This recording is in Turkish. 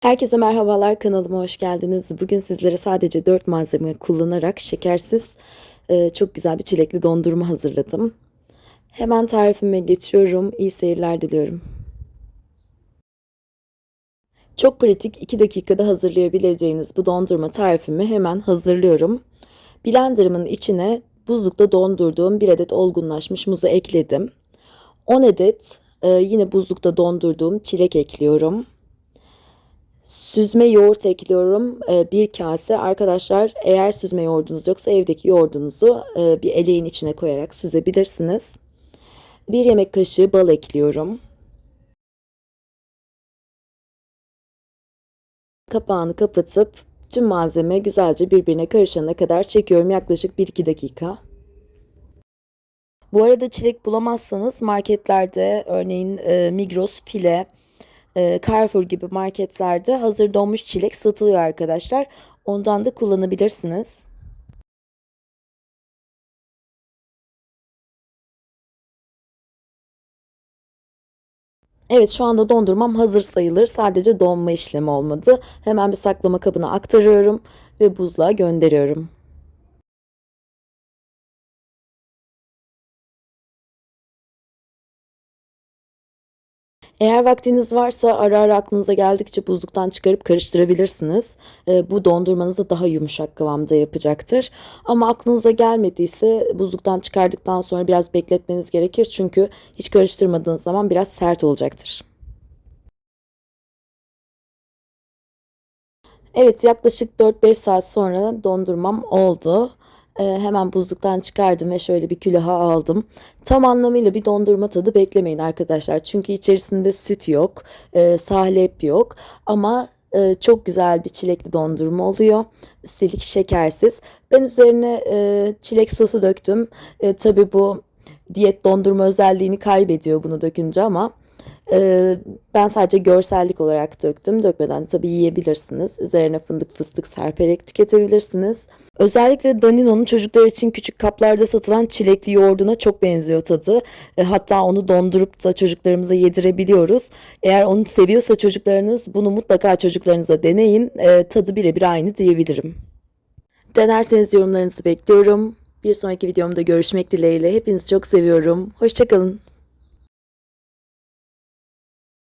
Herkese merhabalar kanalıma hoş geldiniz. Bugün sizlere sadece 4 malzeme kullanarak şekersiz e, çok güzel bir çilekli dondurma hazırladım. Hemen tarifime geçiyorum. İyi seyirler diliyorum. Çok pratik 2 dakikada hazırlayabileceğiniz bu dondurma tarifimi hemen hazırlıyorum. Blenderımın içine buzlukta dondurduğum bir adet olgunlaşmış muzu ekledim. 10 adet e, yine buzlukta dondurduğum çilek ekliyorum. Süzme yoğurt ekliyorum. Ee, bir kase. Arkadaşlar eğer süzme yoğurdunuz yoksa evdeki yoğurdunuzu e, bir eleğin içine koyarak süzebilirsiniz. Bir yemek kaşığı bal ekliyorum. Kapağını kapatıp tüm malzeme güzelce birbirine karışana kadar çekiyorum. Yaklaşık 1-2 dakika. Bu arada çilek bulamazsanız marketlerde örneğin e, Migros, File, e, Carrefour gibi marketlerde hazır donmuş çilek satılıyor arkadaşlar. Ondan da kullanabilirsiniz. Evet şu anda dondurmam hazır sayılır. Sadece donma işlemi olmadı. Hemen bir saklama kabına aktarıyorum ve buzluğa gönderiyorum. Eğer vaktiniz varsa ara ara aklınıza geldikçe buzluktan çıkarıp karıştırabilirsiniz. E, bu dondurmanızı daha yumuşak kıvamda yapacaktır. Ama aklınıza gelmediyse buzluktan çıkardıktan sonra biraz bekletmeniz gerekir. Çünkü hiç karıştırmadığınız zaman biraz sert olacaktır. Evet yaklaşık 4-5 saat sonra dondurmam oldu. Ee, hemen buzluktan çıkardım ve şöyle bir külaha aldım. Tam anlamıyla bir dondurma tadı beklemeyin arkadaşlar. Çünkü içerisinde süt yok, e, sahlep yok ama e, çok güzel bir çilekli dondurma oluyor. Üstelik şekersiz. Ben üzerine e, çilek sosu döktüm. E, tabii bu diyet dondurma özelliğini kaybediyor bunu dökünce ama ee, ben sadece görsellik olarak döktüm. Dökmeden tabii yiyebilirsiniz. Üzerine fındık fıstık serperek tüketebilirsiniz. Özellikle Danino'nun çocuklar için küçük kaplarda satılan çilekli yoğurduna çok benziyor tadı. E, hatta onu dondurup da çocuklarımıza yedirebiliyoruz. Eğer onu seviyorsa çocuklarınız bunu mutlaka çocuklarınıza deneyin. E, tadı birebir aynı diyebilirim. Denerseniz yorumlarınızı bekliyorum. Bir sonraki videomda görüşmek dileğiyle. Hepinizi çok seviyorum. Hoşçakalın.